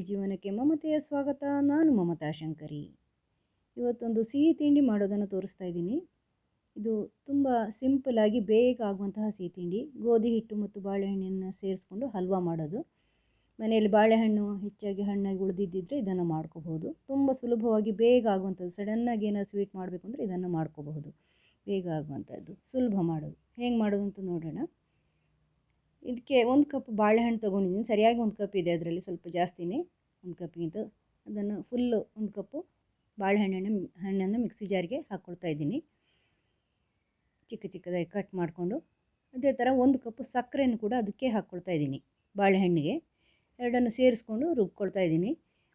ಜೀವನಕ್ಕೆ ಮಮತೆಯ ಸ್ವಾಗತ. ನಾನು ಮಮತಾ ಶಂಕರಿ. ಇವತ್ತೊಂದು ಸಿಹಿ ತಿಂಡಿ ಮಾಡೋದನ್ನು ತೋರಿಸ್ತಾ ಇದ್ದೀನಿ. ಇದು ತುಂಬ ಸಿಂಪಲಾಗಿ ಬೇಗ ಆಗುವಂತಹ ಸಿಹಿ ತಿಂಡಿ. ಗೋಧಿ ಹಿಟ್ಟು ಮತ್ತು ಬಾಳೆಹಣ್ಣನ್ನು ಸೇರಿಸ್ಕೊಂಡು ಹಲ್ವಾ ಮಾಡೋದು. ಮನೆಯಲ್ಲಿ ಬಾಳೆಹಣ್ಣು ಹೆಚ್ಚಾಗಿ ಹಣ್ಣಾಗಿ ಉಳಿದಿದ್ದಿದ್ದರೆ ಇದನ್ನು ಮಾಡ್ಕೋಬಹುದು. ತುಂಬ ಸುಲಭವಾಗಿ ಬೇಗ ಆಗುವಂಥದ್ದು ಸಡನ್ನಾಗಿ ಏನಾದ್ರು ಸ್ವೀಟ್ ಮಾಡಬೇಕು ಅಂದರೆ ಇದನ್ನು ಮಾಡ್ಕೋಬಹುದು. ಬೇಗ ಆಗುವಂಥದ್ದು, ಸುಲಭ ಮಾಡೋದು. ಹೇಗೆ ಮಾಡೋದು ಅಂತ ನೋಡೋಣ. ಇದಕ್ಕೆ ಒಂದು ಕಪ್ ಬಾಳೆಹಣ್ಣು ತೊಗೊಂಡಿದ್ದೀನಿ. ಸರಿಯಾಗಿ ಒಂದು ಕಪ್ ಇದೆ ಅದರಲ್ಲಿ ಸ್ವಲ್ಪ ಜಾಸ್ತಿನೇ. ಒಂದು ಕಪ್ಗಿಂತ ಅದನ್ನು ಫುಲ್ಲು ಒಂದು ಕಪ್ಪು ಬಾಳೆಹಣ್ಣನ್ನು, ಹಣ್ಣನ್ನು ಮಿಕ್ಸಿ ಜಾರಿಗೆ ಹಾಕ್ಕೊಳ್ತಾ ಇದ್ದೀನಿ. ಚಿಕ್ಕ ಚಿಕ್ಕದಾಗಿ ಕಟ್ ಮಾಡಿಕೊಂಡು. ಅದೇ ಥರ ಒಂದು ಕಪ್ಪು ಸಕ್ಕರೆಯನ್ನು ಕೂಡ ಅದಕ್ಕೆ ಹಾಕ್ಕೊಳ್ತಾ ಇದ್ದೀನಿ ಬಾಳೆಹಣ್ಣಿಗೆ. ಎರಡನ್ನು ಸೇರಿಸ್ಕೊಂಡು ರುಬ್ಕೊಳ್ತಾ ಇದ್ದೀನಿ.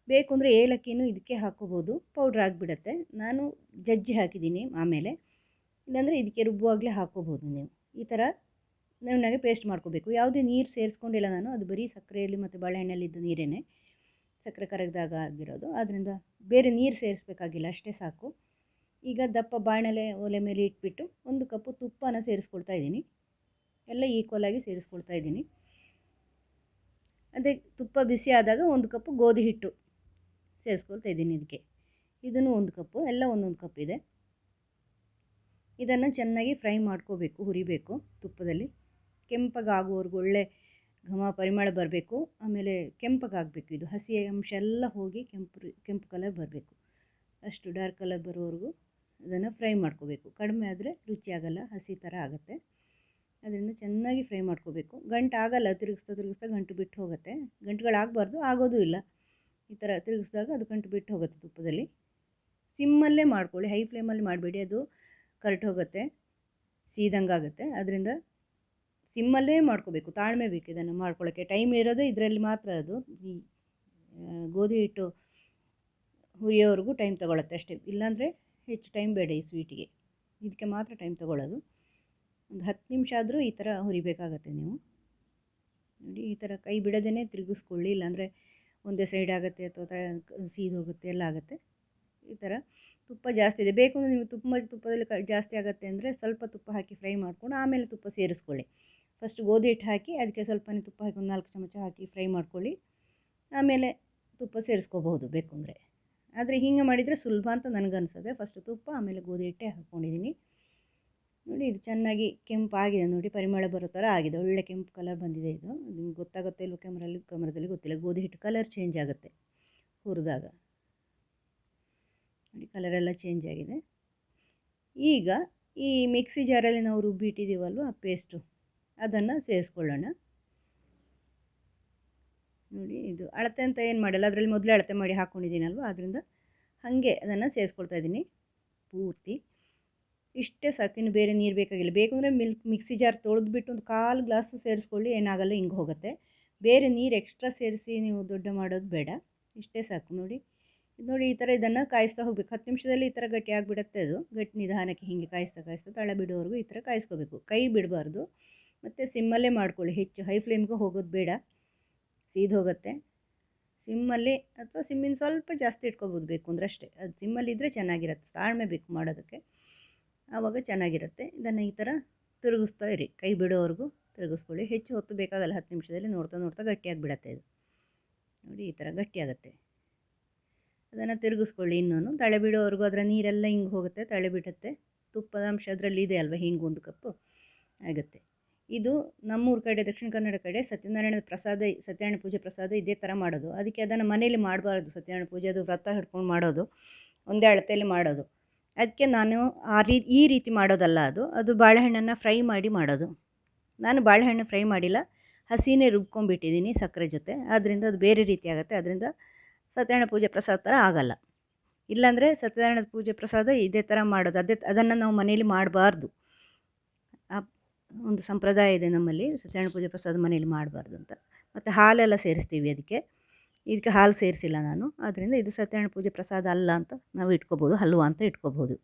ಬೇಕು ಅಂದರೆ ಏಲಕ್ಕಿನೂ ಇದಕ್ಕೆ ಹಾಕ್ಕೋಬೋದು ಪೌಡ್ರ್ ಆಗಿಬಿಡತ್ತೆ. ನಾನು ಜಜ್ಜಿ ಹಾಕಿದ್ದೀನಿ ಆಮೇಲೆ. ಇಲ್ಲಾಂದರೆ ಇದಕ್ಕೆ ರುಬ್ಬುವಾಗಲೇ ಹಾಕ್ಕೋಬೋದು ನೀವು. ಈ ಥರ ನುಣ್ಣಗೆ ಪೇಸ್ಟ್ ಮಾಡ್ಕೋಬೇಕು. ಯಾವುದೇ ನೀರು ಸೇರಿಸ್ಕೊಂಡಿಲ್ಲ ನಾನು. ಅದು ಬರೀ ಸಕ್ಕರೆಯಲ್ಲಿ ಮತ್ತು ಬಾಳೆಹಣ್ಣಲ್ಲಿದ್ದ ನೀರೇ ಸಕ್ಕರೆ ಕರಗಿದಾಗ ಆಗಿರೋದು. ಆದ್ದರಿಂದ ಬೇರೆ ನೀರು ಸೇರಿಸ್ಬೇಕಾಗಿಲ್ಲ. ಅಷ್ಟೇ ಸಾಕು. ಈಗ ದಪ್ಪ ಬಾಣಲೆ ಒಲೆ ಮೇಲೆ ಇಟ್ಬಿಟ್ಟು ಒಂದು ಕಪ್ಪು ತುಪ್ಪನ ಸೇರಿಸ್ಕೊಳ್ತಾ ಇದ್ದೀನಿ. ಎಲ್ಲ ಈಕ್ವಲಾಗಿ ಸೇರಿಸ್ಕೊಳ್ತಾ ಇದ್ದೀನಿ. ಅದೇ ತುಪ್ಪ ಬಿಸಿ ಆದಾಗ ಒಂದು ಕಪ್ಪು ಗೋಧಿ ಹಿಟ್ಟು ಸೇರಿಸ್ಕೊಳ್ತಾ ಇದ್ದೀನಿ ಇದಕ್ಕೆ. ಇದನ್ನು ಒಂದು ಕಪ್ಪು. ಎಲ್ಲ ಒಂದೊಂದು ಕಪ್ ಇದೆ. ಇದನ್ನು ಚೆನ್ನಾಗಿ ಫ್ರೈ ಮಾಡ್ಕೋಬೇಕು, ಹುರಿಬೇಕು ತುಪ್ಪದಲ್ಲಿ. ಕೆಂಪಗಾಗುವವರೆಗೂ ಒಳ್ಳೆ ಘಮ ಪರಿಮಳ ಬರಬೇಕು, ಆಮೇಲೆ ಕೆಂಪಗಾಗಬೇಕು ಇದು. ಹಸಿ ಅಂಶ ಎಲ್ಲ ಹೋಗಿ ಕೆಂಪು ಕೆಂಪು ಕಲರ್ ಬರಬೇಕು. ಅಷ್ಟು ಡಾರ್ಕ್ ಕಲರ್ ಬರೋವರೆಗೂ ಅದನ್ನು ಫ್ರೈ ಮಾಡ್ಕೋಬೇಕು. ಕಡಿಮೆ ಆದರೆ ರುಚಿಯಾಗಲ್ಲ ಹಸಿ ಥರ ಆಗುತ್ತೆ. ಅದರಿಂದ ಚೆನ್ನಾಗಿ ಫ್ರೈ ಮಾಡ್ಕೋಬೇಕು. ಗಂಟು ಆಗಲ್ಲ, ತಿರುಗಿಸ್ತಾ ತಿರುಗಿಸ್ತಾ ಗಂಟು ಬಿಟ್ಟು ಹೋಗುತ್ತೆ. ಗಂಟುಗಳಾಗಬಾರ್ದು, ಆಗೋದೂ ಇಲ್ಲ. ಈ ಥರ ತಿರುಗಿಸಿದಾಗ ಅದು ಗಂಟು ಬಿಟ್ಟು ಹೋಗುತ್ತೆ ತುಪ್ಪದಲ್ಲಿ. ಸಿಮ್ಮಲ್ಲೇ ಮಾಡ್ಕೊಳ್ಳಿ, ಹೈ ಫ್ಲೇಮಲ್ಲಿ ಮಾಡಬೇಡಿ, ಅದು ಕರೆಕ್ಟ್ ಹೋಗುತ್ತೆ ಸೀದಂಗಾಗುತ್ತೆ. ಅದರಿಂದ ಸಿಮ್ಮಲ್ಲೇ ಮಾಡ್ಕೋಬೇಕು, ತಾಳ್ಮೆ ಬೇಕು ಇದನ್ನು ಮಾಡ್ಕೊಳ್ಳೋಕ್ಕೆ ಟೈಮ್ ಇರೋದೇ ಇದರಲ್ಲಿ ಮಾತ್ರ ಅದು. ಈ ಗೋಧಿ ಹಿಟ್ಟು ಹುರಿಯೋವರೆಗೂ ಟೈಮ್ ತೊಗೊಳತ್ತೆ ಅಷ್ಟೇ. ಇಲ್ಲಾಂದರೆ ಹೆಚ್ಚು ಟೈಮ್ ಬೇಡ ಈ ಸ್ವೀಟಿಗೆ. ಇದಕ್ಕೆ ಮಾತ್ರ ಟೈಮ್ ತೊಗೊಳ್ಳೋದು ಒಂದು ಹತ್ತು ನಿಮಿಷ ಆದರೂ ಈ ಥರ ಹುರಿಬೇಕಾಗತ್ತೆ ನೀವು. ನೋಡಿ, ಈ ಥರ ಕೈ ಬಿಡದೇ ತಿರುಗಿಸ್ಕೊಳ್ಳಿ. ಇಲ್ಲಾಂದರೆ ಒಂದೇ ಸೈಡ್ ಆಗುತ್ತೆ ಅಥವಾ ಸೀದು ಹೋಗುತ್ತೆ, ಎಲ್ಲ ಆಗುತ್ತೆ. ಈ ಥರ ತುಪ್ಪ ಜಾಸ್ತಿ ಇದೆ. ಬೇಕು ಅಂದರೆ ನೀವು ತುಪ್ಪ, ತುಪ್ಪದಲ್ಲಿ ಜಾಸ್ತಿ ಆಗುತ್ತೆ ಅಂದರೆ ಸ್ವಲ್ಪ ತುಪ್ಪ ಹಾಕಿ ಫ್ರೈ ಮಾಡ್ಕೊಂಡು ಆಮೇಲೆ ತುಪ್ಪ ಸೇರಿಸ್ಕೊಳ್ಳಿ. ಫಸ್ಟ್ ಗೋಧಿ ಹಿಟ್ಟು ಹಾಕಿ ಅದಕ್ಕೆ ಸ್ವಲ್ಪನೇ ತುಪ್ಪ ಹಾಕಿ ಒಂದು ನಾಲ್ಕು ಚಮಚ ಹಾಕಿ ಫ್ರೈ ಮಾಡ್ಕೊಳ್ಳಿ. ಆಮೇಲೆ ತುಪ್ಪ ಸೇರಿಸ್ಕೋಬಹುದು ಬೇಕು ಅಂದರೆ. ಆದರೆ ಹಿಂಗೆ ಮಾಡಿದರೆ ಸುಲಭ ಅಂತ ನನಗನ್ಸದೆ ಫಸ್ಟ್ ತುಪ್ಪ, ಆಮೇಲೆ ಗೋಧಿ ಹಿಟ್ಟೆ ಹಾಕ್ಕೊಂಡಿದ್ದೀನಿ ನೋಡಿ ಇದು ಚೆನ್ನಾಗಿ ಕೆಂಪಾಗಿದೆ ನೋಡಿ, ಪರಿಮಳ ಬರೋ ಥರ ಆಗಿದೆ. ಒಳ್ಳೆ ಕೆಂಪು ಕಲರ್ ಬಂದಿದೆ ಇದು. ನಿಮ್ಗೆ ಗೊತ್ತಾಗುತ್ತೆ ಇಲ್ವ ಕ್ಯಾಮ್ರಲ್ಲಿ ಕ್ಯಾಮ್ರಾದಲ್ಲಿ ಗೊತ್ತಿಲ್ಲ. ಗೋಧಿ ಹಿಟ್ಟು ಕಲರ್ ಚೇಂಜ್ ಆಗುತ್ತೆ ಹುರಿದಾಗ. ನೋಡಿ ಕಲರೆಲ್ಲ ಚೇಂಜ್ ಆಗಿದೆ. ಈಗ ಈ ಮಿಕ್ಸಿ ಜಾರಲ್ಲಿ ನಾವು ರುಬ್ಬಿಟ್ಟಿದ್ದೀವಲ್ವ ಆ ಪೇಸ್ಟು ಅದನ್ನು ಸೇರಿಸ್ಕೊಳ್ಳೋಣ. ನೋಡಿ, ಇದು ಅಳತೆ ಅಂತ ಏನು ಮಾಡಲ್ಲ, ಅದರಲ್ಲಿ ಮೊದಲೇ ಅಳತೆ ಮಾಡಿ ಹಾಕ್ಕೊಂಡಿದ್ದೀನಲ್ವ ಅದರಿಂದ ಹಾಗೆ ಅದನ್ನು ಸೇರಿಸ್ಕೊಳ್ತಾ ಇದ್ದೀನಿ ಪೂರ್ತಿ. ಇಷ್ಟೇ ಸಾಕು, ಇನ್ನು ಬೇರೆ ನೀರು ಬೇಕಾಗಿಲ್ಲ. ಬೇಕು ಅಂದರೆ ಮಿಲ್ಕ್ ಮಿಕ್ಸಿ ಜಾರ್ ತೊಳೆದ್ಬಿಟ್ಟು ಒಂದು ಕಾಲು ಗ್ಲಾಸು ಸೇರಿಸ್ಕೊಳ್ಳಿ, ಏನಾಗಲ್ಲ ಹಿಂಗೆ ಹೋಗುತ್ತೆ. ಬೇರೆ ನೀರು ಎಕ್ಸ್ಟ್ರಾ ಸೇರಿಸಿ ನೀವು ದೊಡ್ಡ ಮಾಡೋದು ಬೇಡ. ಇಷ್ಟೇ ಸಾಕು, ನೋಡಿ. ನೋಡಿ, ಈ ಥರ ಇದನ್ನು ಕಾಯಿಸ್ತಾ ಹೋಗ್ಬೇಕು. ಹತ್ತು ನಿಮಿಷದಲ್ಲಿ ಈ ಥರ ಗಟ್ಟಿ ಆಗಿಬಿಡುತ್ತೆ ಅದು. ಗಟ್ಟಿ ನಿಧಾನಕ್ಕೆ ಹೀಗೆ ಕಾಯಿಸ್ತಾ ಕಾಯಿಸ್ತಾ ತಳ ಬಿಡೋವರೆಗೂ ಈ ಥರ ಕಾಯಿಸ್ಕೋಬೇಕು. ಕೈ ಬಿಡಬಾರ್ದು. ಮತ್ತು ಸಿಮ್ಮಲ್ಲೇ ಮಾಡ್ಕೊಳ್ಳಿ, ಹೆಚ್ಚು. ಹೈ ಫ್ಲೇಮ್ಗೆ ಹೋಗೋದು ಬೇಡ. ಸೀದ್ ಹೋಗುತ್ತೆ. ಸಿಮ್ಮಲ್ಲಿ ಅಥವಾ ಸಿಮ್ಮಿನ ಸ್ವಲ್ಪ ಜಾಸ್ತಿ ಇಟ್ಕೊಬೋದು ಬೇಕು ಅಂದರೆ ಅಷ್ಟೇ. ಅದು ಸಿಮ್ಮಲ್ಲಿದ್ದರೆ ಚೆನ್ನಾಗಿರುತ್ತೆ. ತಾಳ್ಮೆ ಬೇಕು ಮಾಡೋದಕ್ಕೆ. ಆವಾಗ ಚೆನ್ನಾಗಿರುತ್ತೆ. ಇದನ್ನು ಈ ಥರ ತಿರುಗಿಸ್ತಾ ಇರಿ. ಕೈ ಬಿಡೋವರೆಗೂ ತಿರುಗಿಸ್ಕೊಳ್ಳಿ. ಹೆಚ್ಚು ಹೊತ್ತು ಬೇಕಾಗಲ್ಲ, ಹತ್ತು ನಿಮಿಷದಲ್ಲಿ ನೋಡ್ತಾ ನೋಡ್ತಾ ಗಟ್ಟಿಯಾಗಿ ಬಿಡತ್ತೆ ಇದು. ನೋಡಿ, ಈ ಥರ ಗಟ್ಟಿಯಾಗುತ್ತೆ. ಅದನ್ನು ತಿರುಗಿಸ್ಕೊಳ್ಳಿ ಇನ್ನೂ ತಳೆ ಬಿಡೋವರೆಗೂ ಅದರ ನೀರೆಲ್ಲ ಹಿಂಗೆ ಹೋಗುತ್ತೆ, ತಳೆ ಬಿಡುತ್ತೆ. ತುಪ್ಪದ ಅಂಶ ಅದರಲ್ಲಿ ಇದೆ ಅಲ್ವ? ಹಿಂಗೆ ಒಂದು ಕಪ್ಪು. ಆಗುತ್ತೆ. ಇದು ನಮ್ಮೂರ ಕಡೆ, ದಕ್ಷಿಣ ಕನ್ನಡ ಕಡೆ ಸತ್ಯನಾರಾಯಣ ಪ್ರಸಾದ, ಸತ್ಯನಾರಾಯಣ ಪೂಜೆ ಪ್ರಸಾದ ಇದೇ ಥರ ಮಾಡೋದು. ಅದಕ್ಕೆ ಅದನ್ನು ಮನೇಲಿ ಮಾಡಬಾರ್ದು ಸತ್ಯನಾರಾಯಣ ಪೂಜೆ, ಅದು ವ್ರತ ಹಿಡ್ಕೊಂಡು ಮಾಡೋದು, ಒಂದೇ ಅಳತೆಯಲ್ಲಿ ಮಾಡೋದು. ಅದಕ್ಕೆ ನಾನು ಆ ರೀ, ಈ ರೀತಿ ಮಾಡೋದಲ್ಲ ಅದು. ಅದು ಬಾಳೆಹಣ್ಣನ್ನು ಫ್ರೈ ಮಾಡಿ ಮಾಡೋದು. ನಾನು ಬಾಳೆಹಣ್ಣು ಫ್ರೈ ಮಾಡಿಲ್ಲ. ಹಸಿನೇ ರುಬ್ಕೊಂಡ್ಬಿಟ್ಟಿದ್ದೀನಿ ಸಕ್ಕರೆ ಜೊತೆ. ಆದ್ದರಿಂದ ಅದು ಬೇರೆ ರೀತಿ ಆಗುತ್ತೆ. ಅದರಿಂದ ಸತ್ಯನಾರಾಯಣ ಪೂಜೆ ಪ್ರಸಾದ ಥರ ಆಗೋಲ್ಲ. ಇಲ್ಲಾಂದರೆ ಸತ್ಯನಾರಾಯಣ ಪೂಜೆ ಪ್ರಸಾದ ಇದೇ ಥರ ಮಾಡೋದು. ಅದೇ, ಅದನ್ನು ನಾವು ಮನೇಲಿ ಮಾಡಬಾರ್ದು. ಒಂದು ಸಂಪ್ರದಾಯ ಇದೆ ನಮ್ಮಲ್ಲಿ, ಸತ್ಯನಾರಾಯಣ ಪೂಜೆ ಪ್ರಸಾದ ಮನೇಲಿ ಮಾಡಬಾರ್ದು ಅಂತ. ಮತ್ತು ಹಾಲೆಲ್ಲ ಸೇರಿಸ್ತೀವಿ ಅದಕ್ಕೆ. ಇದಕ್ಕೆ ಹಾಲು ಸೇರಿಸಿಲ್ಲ ನಾನು. ಆದ್ದರಿಂದ ಇದು ಸತ್ಯನಾರಾಯಣ ಪೂಜೆ ಪ್ರಸಾದ ಅಲ್ಲ ಅಂತ ನಾವು ಇಟ್ಕೋಬೋದು, ಹಲ್ವಾ ಅಂತ ಇಟ್ಕೋಬೋದು.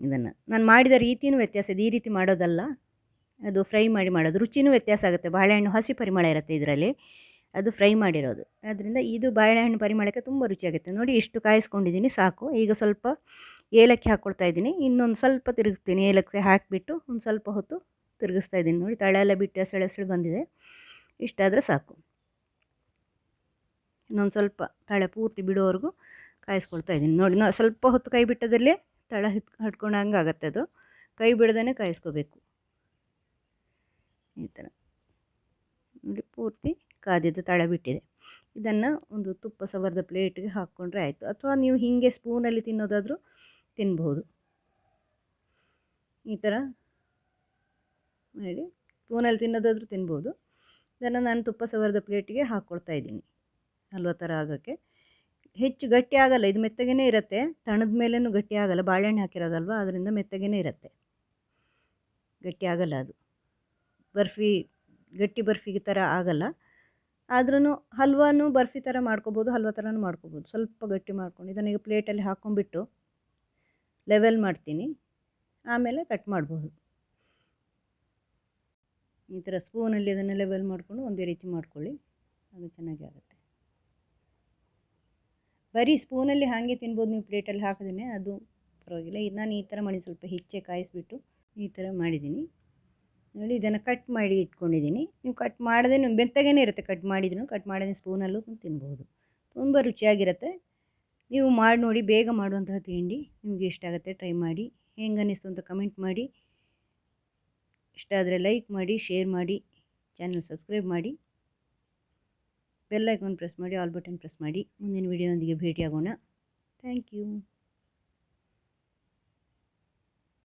ಇದನ್ನು. ನಾನು ಮಾಡಿದ ರೀತಿಯೂ ವ್ಯತ್ಯಾಸ ಇದೆ. ಈ ರೀತಿ ಮಾಡೋದಲ್ಲ. ಅದು ಫ್ರೈ ಮಾಡಿ ಮಾಡೋದು. ರುಚಿನೂ ವ್ಯತ್ಯಾಸ ಆಗುತ್ತೆ. ಬಾಳೆಹಣ್ಣು ಹಸಿ ಪರಿಮಳ ಇರುತ್ತೆ ಇದರಲ್ಲಿ. ಅದು ಫ್ರೈ ಮಾಡಿರೋದು. ಆದ್ದರಿಂದ ಇದು ಬಾಳೆಹಣ್ಣು ಪರಿಮಳಕ್ಕೆ ತುಂಬ ರುಚಿಯಾಗುತ್ತೆ. ನೋಡಿ, ಇಷ್ಟು ಕಾಯಿಸ್ಕೊಂಡಿದ್ದೀನಿ, ಸಾಕು. ಈಗ ಸ್ವಲ್ಪ ಏಲಕ್ಕಿ ಹಾಕ್ಕೊಳ್ತಾ ಇದ್ದೀನಿ. ಇನ್ನೊಂದು ಸ್ವಲ್ಪ ತಿರುಗಿಸ್ತೀನಿ. ಏಲಕ್ಕಿ ಹಾಕಿಬಿಟ್ಟು ಒಂದು ಸ್ವಲ್ಪ ಹೊತ್ತು ತಿರುಗಿಸ್ತಾ ಇದ್ದೀನಿ. ನೋಡಿ, ತಳ ಎಲ್ಲ ಬಿಟ್ಟು ಎಸಳು ಎಸಳು ಬಂದಿದೆ. ಇಷ್ಟಾದರೆ ಸಾಕು. ಇನ್ನೊಂದು ಸ್ವಲ್ಪ ತಳೆ ಪೂರ್ತಿ ಬಿಡೋವರೆಗೂ ಕಾಯಿಸ್ಕೊಳ್ತಾ ಇದ್ದೀನಿ. ನೋಡಿ, ನಾ ಸ್ವಲ್ಪ ಹೊತ್ತು ಕೈ ಬಿಟ್ಟದಲ್ಲೇ ತಳ ಹಿತ್ ಹಟ್ಕೊಂಡಂಗೆ ಆಗುತ್ತೆ ಅದು. ಕೈ ಬಿಡದೇ ಕಾಯಿಸ್ಕೋಬೇಕು. ಈ ಥರ. ನೋಡಿ, ಪೂರ್ತಿ ಕಾದಿದ್ದು ತಳ ಬಿಟ್ಟಿದೆ. ಇದನ್ನು ಒಂದು ತುಪ್ಪ ಸವರದ ಪ್ಲೇಟ್ಗೆ ಹಾಕ್ಕೊಂಡ್ರೆ ಆಯಿತು. ಅಥವಾ ನೀವು ಹೀಗೆ ಸ್ಪೂನಲ್ಲಿ ತಿನ್ನೋದಾದರೂ ತಿನ್ಬೋದು ಈ ಥರ ಮಾಡಿ ಸ್ಪೂನಲ್ಲಿ ತಿನ್ನೋದಾದರೂ ತಿನ್ಬೋದು ಇದನ್ನು ನಾನು ತುಪ್ಪ ಸವರದ ಪ್ಲೇಟಿಗೆ ಹಾಕ್ಕೊಳ್ತಾ ಇದ್ದೀನಿ. ಹಲ್ವ ಥರ ಆಗೋಕ್ಕೆ. ಹೆಚ್ಚು ಗಟ್ಟಿ ಆಗಲ್ಲ, ಇದು ಮೆತ್ತಗೇ ಇರುತ್ತೆ. ತಣದ ಮೇಲೂ ಗಟ್ಟಿ ಆಗಲ್ಲ. ಬಾಳೆಹಣ್ಣು ಹಾಕಿರೋದಲ್ವ? ಅದರಿಂದ ಮೆತ್ತಗೇ ಇರುತ್ತೆ. ಗಟ್ಟಿ ಆಗಲ್ಲ ಅದು. ಬರ್ಫಿ, ಗಟ್ಟಿ ಬರ್ಫಿಗೆ ಥರ ಆಗಲ್ಲ. ಆದ್ರೂ ಹಲ್ವಾನು ಬರ್ಫಿ ಥರ ಮಾಡ್ಕೊಬೋದು, ಹಲ್ವ ಥರನೂ ಮಾಡ್ಕೋಬೋದು. ಸ್ವಲ್ಪ ಗಟ್ಟಿ ಮಾಡ್ಕೊಂಡು ಇದನ್ನ ಈಗ ಪ್ಲೇಟಲ್ಲಿ ಹಾಕ್ಕೊಂಬಿಟ್ಟು ಲೆವೆಲ್ ಮಾಡ್ತೀನಿ. ಆಮೇಲೆ ಕಟ್ ಮಾಡ್ಬೋದು. ಈ ಥರ ಸ್ಪೂನಲ್ಲಿ ಅದನ್ನು ಲೆವೆಲ್ ಮಾಡಿಕೊಂಡು ಒಂದೇ ರೀತಿ ಮಾಡ್ಕೊಳ್ಳಿ. ಅದು ಚೆನ್ನಾಗಿ ಆಗುತ್ತೆ. ಬರೀ ಸ್ಪೂನಲ್ಲಿ ಹಾಗೆ ತಿನ್ಬೋದು ನೀವು ಪ್ಲೇಟಲ್ಲಿ ಹಾಕಿದ್ರೆ ಅದು ಪರವಾಗಿಲ್ಲ. ಇದು ನಾನು ಈ ಥರ ಮಾಡಿ ಸ್ವಲ್ಪ ಹೆಚ್ಚೆ ಕಾಯಿಸಿಬಿಟ್ಟು ಈ ಥರ ಮಾಡಿದ್ದೀನಿ. ನೋಡಿ, ಇದನ್ನು ಕಟ್ ಮಾಡಿ ಇಟ್ಕೊಂಡಿದ್ದೀನಿ. ನೀವು ಕಟ್ ಮಾಡದೇ ಬೆಂತಗೇನೆ ಇರುತ್ತೆ. ಕಟ್ ಮಾಡಿದ್ರು ಕಟ್ ಮಾಡದೇ ಸ್ಪೂನಲ್ಲೂ ತಿನ್ಬೋದು. ತುಂಬ ರುಚಿಯಾಗಿರುತ್ತೆ. ನೀವು ಮಾಡಿ ನೋಡಿ, ಬೇಗ ಮಾಡುವಂತಹ ತಿಂಡಿ ನಿಮಗೆ ಇಷ್ಟ ಆಗುತ್ತೆ, ಟ್ರೈ ಮಾಡಿ. ಹೆಂಗೆ ಅನ್ನಿಸ್ತು ಅಂತ ಕಮೆಂಟ್ ಮಾಡಿ. ಇಷ್ಟ ಆದರೆ ಲೈಕ್ ಮಾಡಿ, ಶೇರ್ ಮಾಡಿ, ಚಾನಲ್ ಸಬ್ಸ್ಕ್ರೈಬ್ ಮಾಡಿ. ಬೆಲ್ ಐಕಾನ್ ಪ್ರೆಸ್ ಮಾಡಿ, ಆಲ್ ಬಟನ್ ಪ್ರೆಸ್ ಮಾಡಿ. ಮುಂದಿನ ವಿಡಿಯೋದೊಂದಿಗೆ ಭೇಟಿಯಾಗೋಣ. Thank you.